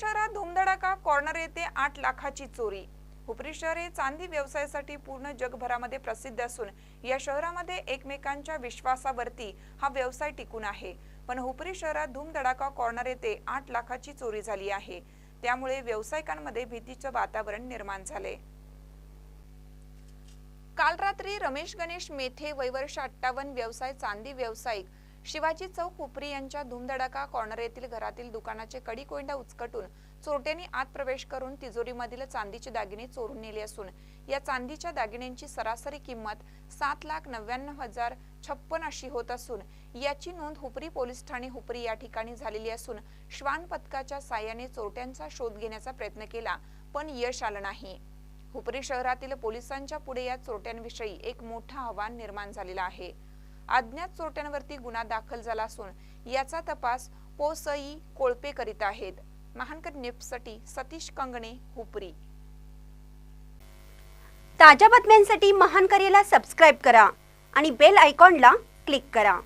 शहरात धुमधडाका कॉर्नर येथे आठ लाखाची चोरी. हुपरी शहर हे चांदी व्यवसायासाठी पूर्ण जगभरामध्ये प्रसिद्ध असून या शहरामध्ये एकमेकांच्या विश्वासावरती हा व्यवसाय टिकून आहे. पण हुपरी शहरात धूमधडाका कॉर्नर येथे आठ लाखाची चोरी झाली आहे. त्यामुळे व्यावसायिकांमध्ये भीतीचं वातावरण निर्माण झाले काल रात्री रमेश गणेश मेथे वयवर्ष अठ्ठावन्न व्यवसाय चांदी व्यावसायिक शिवाजी चौक हुपरी यांच्या धुमधडाका कॉर्नर येथील घरातील दुकानाचे कडी कोंडा उचकटून चोरट्यांनी आत प्रवेश करून तिजोरीमधील चांदीचे दागिने चोरून नेले असून या चांदीच्या दागिन्यांची सरासरी किंमत सात लाख नव्याण्णव हजार छप्पन अशी होत असून याची नोंद हुपरी पोलीस ठाणे हुपरी या ठिकाणी झालेली असून श्वान पथकाच्या साह्याने चोरट्यांचा शोध घेण्याचा प्रयत्न केला पण यश आलं नाही. हुपरी शहरातील पोलिसांच्या पुढे या चोरट्यांविषयी एक मोठं आव्हान निर्माण झालेला आहे. अज्ञात चोरट्यांवरती गुन्हा दाखल झाला असून याचा तपास पोसई कोळपे करीत आहेत. महानकर न्यूजसाठी सतीश कंगणे हुपरी. ताज्या बातम्यांसाठी महानकरेला सबस्क्राईब करा आणि बेल आयकॉनला क्लिक करा.